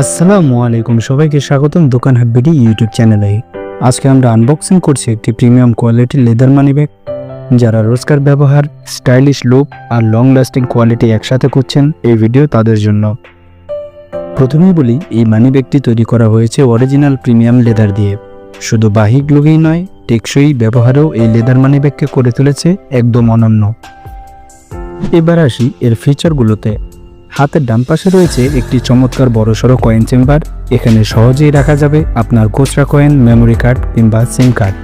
আসসালামু আলাইকুম, সবাইকে স্বাগতম দোকান হাটবিডি ইউটিউব চ্যানেলে। আজকে আমরা আনবক্সিং করছি একটি প্রিমিয়াম কোয়ালিটির লেদার মানি ব্যাগ যারা রোজকার ব্যবহার স্টাইলিশ লুক আর লং লাস্টিং কোয়ালিটি একসাথে করছেন এই ভিডিও তাদের জন্য। প্রথমেই বলি, এই মানি ব্যাগটি তৈরি করা হয়েছে অরিজিনাল প্রিমিয়াম লেদার দিয়ে। শুধু বাহিক লুকেই নয়, টেকসই ব্যবহারেও এই লেদার মানি ব্যাগকে করে তুলেছে একদম অনন্য। এবার আসি এর ফিচারগুলোতে হাতের ডান পাশে রয়েছে একটি চমৎকার বড়সড় কয়েন চেম্বার এখানে সহজেই রাখা যাবে আপনার খুচরা কয়েন মেমোরি কার্ড কিংবা সিম কার্ড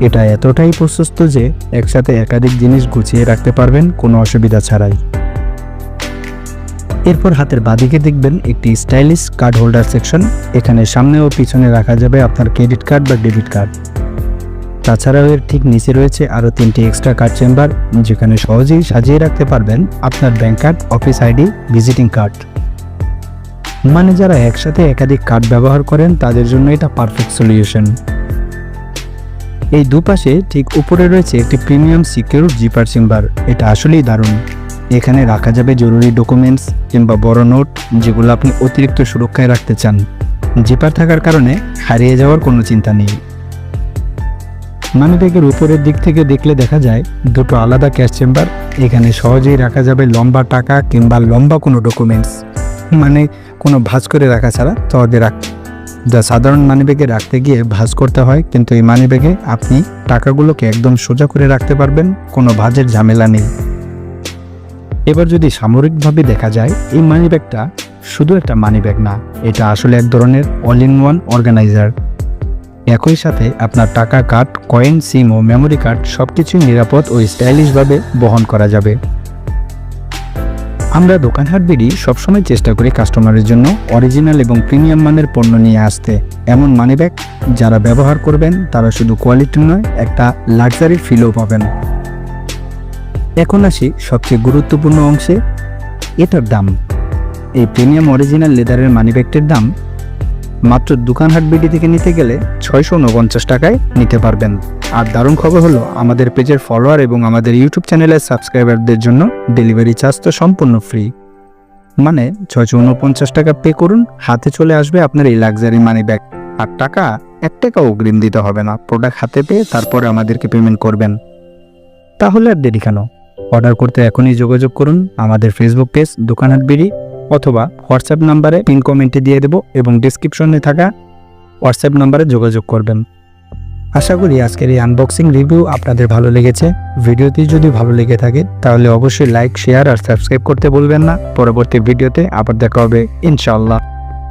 এটা এতটাই প্রশস্ত যে একসাথে একাধিক জিনিস গুছিয়ে রাখতে পারবেন, কোনো অসুবিধা ছাড়াই। এরপর হাতের বাদিকে দেখবেন একটি স্টাইলিশ কার্ড হোল্ডার সেকশন এখানে সামনে ও পিছনে রাখা যাবে আপনার ক্রেডিট কার্ড বা ডেবিট কার্ড তাছাড়াও এর ঠিক নিচে রয়েছে আরও তিনটি এক্সট্রা কার্ড চেম্বার যেখানে সহজেই সাজিয়ে রাখতে পারবেন আপনার bank card office ID visiting card মানে যারা একসাথে একাধিক কার্ড ব্যবহার করেন, তাদের জন্য এটা পারফেক্ট সলিউশন এই দুপাশে ঠিক উপরে রয়েছে একটি প্রিমিয়াম সিকিউর জিপার চেম্বার এটা আসলেই দারুণ। এখানে রাখা যাবে জরুরি ডকুমেন্টস কিংবা বড় নোট যেগুলো আপনি অতিরিক্ত সুরক্ষায় রাখতে চান। জিপার থাকার কারণে হারিয়ে যাওয়ার কোনো চিন্তা নেই। মানিব্যাগের উপরের দিক থেকে দেখলে দেখা যায় দুটো আলাদা ক্যাশ চেম্বার। এখানে সহজেই রাখা যাবে লম্বা টাকা কিংবা লম্বা কোনো ডকুমেন্টস। মানে কোনো ভাঁজ করে রাখা ছাড়া সহজে রাখ। যা সাধারণ মানি ব্যাগে রাখতে গিয়ে ভাঁজ করতে হয়, কিন্তু এই মানি ব্যাগে আপনি টাকাগুলোকে একদম সোজা করে রাখতে পারবেন, কোনো ভাঁজের ঝামেলা নেই। এবার যদি সামরিকভাবে দেখা যায়, এই মানিব্যাগটা শুধু একটা মানি ব্যাগ না, এটা আসলে এক ধরনের অল ইন ওয়ান অর্গানাইজার। একই সাথে আপনার টাকা কার্ড কয়েন সিম ও মেমোরি কার্ড সবকিছুই নিরাপদ ও স্টাইলিশভাবে বহন করা যাবে। আমরা দোকানহাট বিড়ি সবসময় চেষ্টা করি কাস্টমারের জন্য অরিজিনাল এবং প্রিমিয়াম মানের পণ্য নিয়ে আসতে। এমন মানিব্যাগ যারা ব্যবহার করবেন, তারা শুধু কোয়ালিটি নয়, একটা লাক্সারি ফিলও পাবেন। এখন আসি সবচেয়ে গুরুত্বপূর্ণ অংশে, এটার দাম। এই প্রিমিয়াম অরিজিনাল লেদারের মানিব্যাগটির দাম মাত্র দোকানহাট বিডি থেকে নিতে গেলে ছয়শো উনপঞ্চাশ টাকায় নিতে পারবেন। আর দারুণ খবর হলো, আমাদের পেজের ফলোয়ার এবং আমাদের ইউটিউব চ্যানেলের সাবস্ক্রাইবারদের জন্য ডেলিভারি চার্জ তো সম্পূর্ণ ফ্রি মানে ছয়শো উনপঞ্চাশ টাকা পে করুন, হাতে চলে আসবে আপনার এই লাক্সারি মানি ব্যাগ আর টাকা, এক টাকা অগ্রিম দিতে হবে না প্রোডাক্ট হাতে পেয়ে তারপরে আমাদেরকে পেমেন্ট করবেন। তাহলে আর দেরি কেন? অর্ডার করতে এখনই যোগাযোগ করুন, আমাদের ফেসবুক পেজ দোকানহাট বিড়ি অথবা হোয়াটসঅ্যাপ নাম্বারে পিন কমেন্টে দিয়ে দেব এবং ডিসক্রিপশনে থাকা হোয়াটসঅ্যাপ নাম্বারে যোগাযোগ করবেন। আশা করি আজকের এই আনবক্সিং রিভিউ আপনাদের ভালো লেগেছে। ভিডিওটি যদি ভালো লেগে থাকে, তাহলে অবশ্যই লাইক শেয়ার আর সাবস্ক্রাইব করতে বলবেন না। পরবর্তী ভিডিওতে আবার দেখা হবে, ইনশাআল্লাহ।